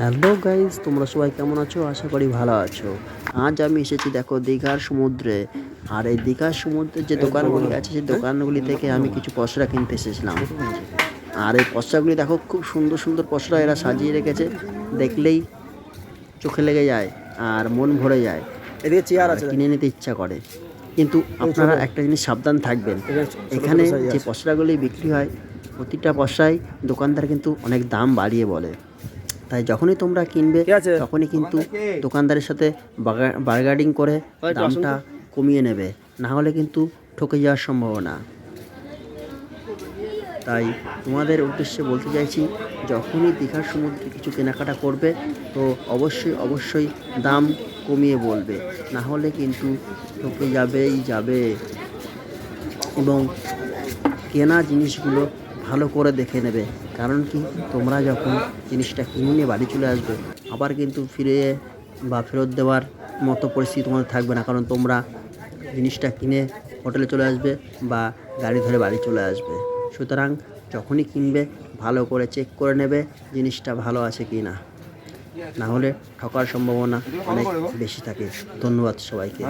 Hello guys তোমরা সবাই কেমন আছো? আশা করি ভালো আছো। আজ আমি এসেছি দেখো দীঘার সমুদ্রে। আর এই দীঘার সমুদ্রের যে দোকানগুলি আছে সেই দোকানগুলি থেকে আমি কিছু পসরা কিনতে এসেছিলাম। আর এই পসরাগুলি দেখো খুব সুন্দর সুন্দর পসরা এরা সাজিয়ে রেখেছে। দেখলেই চোখে লেগে যায় আর মন ভরে যায়। এদিকে চেয়ার আছে। কিনে নিতে ইচ্ছা করে। কিন্তু আপনারা একটা জিনিস সাবধান থাকবেন। এখানে যে পসরাগুলি বিক্রি হয় প্রতিটা পসরায় দোকানদার কিন্তু অনেক দাম বাড়িয়ে বলে। তাই যখনই তোমরা কিনবে তখনই কিন্তু দোকানদারের সাথে বার্গার্ডিং করে দামটা কমিয়ে নেবে। না হলে কিন্তু ঠকে যাওয়ার সম্ভাবনা। তাই তোমাদের উদ্দেশ্যে বলতে চাইছি যখনই দীঘার সমুদ্রে কিছু কেনাকাটা করবে তো অবশ্যই অবশ্যই দাম কমিয়ে বলবে। না হলে কিন্তু ঠকে যাবেই যাবে। এবং কেনা জিনিসগুলো ভালো করে দেখে নেবে। কারণ কি? তোমরা যখন জিনিসটা কিনে নিয়ে বাড়ি চলে আসবে, আবার কিন্তু ফিরে বা ফেরত দেওয়ার মতো পরিস্থিতি তোমাদের থাকবে না। কারণ তোমরা জিনিসটা কিনে হোটেলে চলে আসবে বা গাড়ি ধরে বাড়ি চলে আসবে। সুতরাং যখনই কিনবে, ভালো করে চেক করে নেবে জিনিসটা ভালো আছে কি না। না হলে ঠকার সম্ভাবনা অনেক বেশি থাকে। ধন্যবাদ সবাইকে।